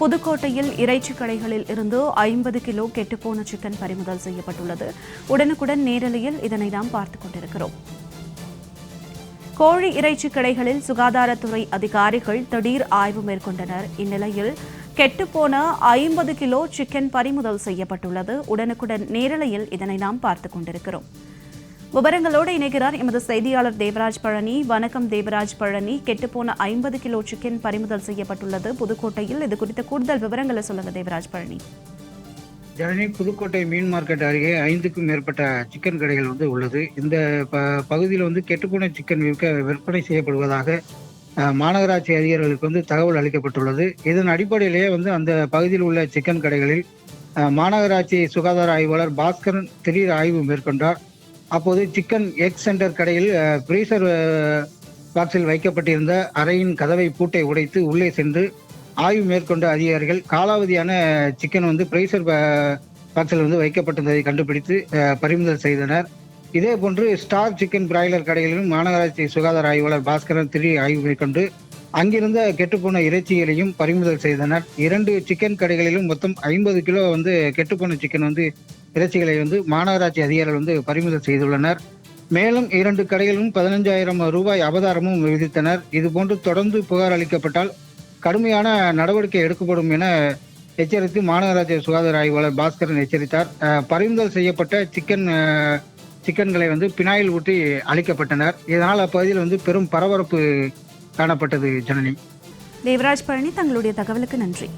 புதுக்கோட்டையில் இறைச்சி கடைகளில் இருந்து ஐம்பது கிலோ கெட்டுப்போன சிக்கன் பறிமுதல் செய்யப்பட்டுள்ளது. உடனுக்குடன் நேரலையில் இதனை நாம் பார்த்துக் கொண்டிருக்கிறோம். கோழி இறைச்சி கடைகளில் சுகாதாரத்துறை அதிகாரிகள் திடீர் ஆய்வு மேற்கொண்டனர். இந்நிலையில் கெட்டுப்போன ஐம்பது கிலோ சிக்கன் பறிமுதல் செய்யப்பட்டுள்ளது. உடனுக்குடன் நேரலையில் இதனை நாம் பார்த்துக் கொண்டிருக்கிறோம். விவரங்களோடு இணைகிறார் எமது செய்தியாளர் தேவராஜ் பழனி. வணக்கம் தேவராஜ் பழனி. கெட்டுப்போன ஐம்பது கிலோ சிக்கன் பறிமுதல் செய்யப்பட்டுள்ளது. புதுக்கோட்டையில் இது குறித்த கூடுதல் விவரங்களை சொல்லுங்க தேவராஜ் பழனி. ஜனனி புதுக்கோட்டை மீன் மார்க்கெட் அருகே ஐந்துக்கும் மேற்பட்ட சிக்கன் கடைகள் வந்து உள்ளது. இந்த ப பகுதியில் வந்து கெட்டுப்போன சிக்கன் விற்க விற்பனை செய்யப்படுவதாக மாநகராட்சி அதிகாரிகளுக்கு வந்து தகவல் அளிக்கப்பட்டுள்ளது. இதன் அடிப்படையிலேயே வந்து அந்த பகுதியில் உள்ள சிக்கன் கடைகளில் மாநகராட்சி சுகாதார ஆய்வாளர் பாஸ்கரன் திடீர் ஆய்வு மேற்கொண்டார். அப்போது சிக்கன் எக் சென்டர் கடையில் ஃப்ரீசர் பாக்ஸில் வைக்கப்பட்டிருந்த அறையின் கதவை பூட்டை உடைத்து உள்ளே சென்று ஆய்வு மேற்கொண்ட அதிகாரிகள் காலாவதியான சிக்கன் வந்து பிரேசர் பாக்ஸில் வந்து வைக்கப்பட்டிருந்ததை கண்டுபிடித்து பறிமுதல் செய்தனர். இதே போன்று ஸ்டார் சிக்கன் பிராய்லர் கடைகளிலும் மாநகராட்சி சுகாதார ஆய்வாளர் பாஸ்கரன் திரி ஆய்வு மேற்கொண்டு அங்கிருந்த கெட்டுப்போன இறைச்சிகளையும் பறிமுதல் செய்தனர். இரண்டு சிக்கன் கடைகளிலும் மொத்தம் ஐம்பது கிலோ வந்து கெட்டுப்போன சிக்கன் வந்து இறைச்சிகளை வந்து மாநகராட்சி அதிகாரிகள் வந்து பறிமுதல் செய்துள்ளனர். மேலும் இரண்டு கடைகளிலும் பதினஞ்சாயிரம் ரூபாய் அபதாரமும் விதித்தனர். இதுபோன்று தொடர்ந்து புகார் அளிக்கப்பட்டால் கடுமையான நடவடிக்கை எடுக்கப்படும் என எச்சரித்து மாநகராட்சி சுகாதார ஆய்வாளர் பாஸ்கரன் எச்சரித்தார். பறிமுதல் செய்யப்பட்ட சிக்கன் சிக்கன்களை வந்து பினாயில் ஊற்றி அளிக்கப்பட்டனர் இதனால் அப்பகுதியில் வந்து பெரும் பரபரப்பு காணப்பட்டது ஜனனி. தேவராஜ் பழனி தங்களுடைய தகவலுக்கு நன்றி.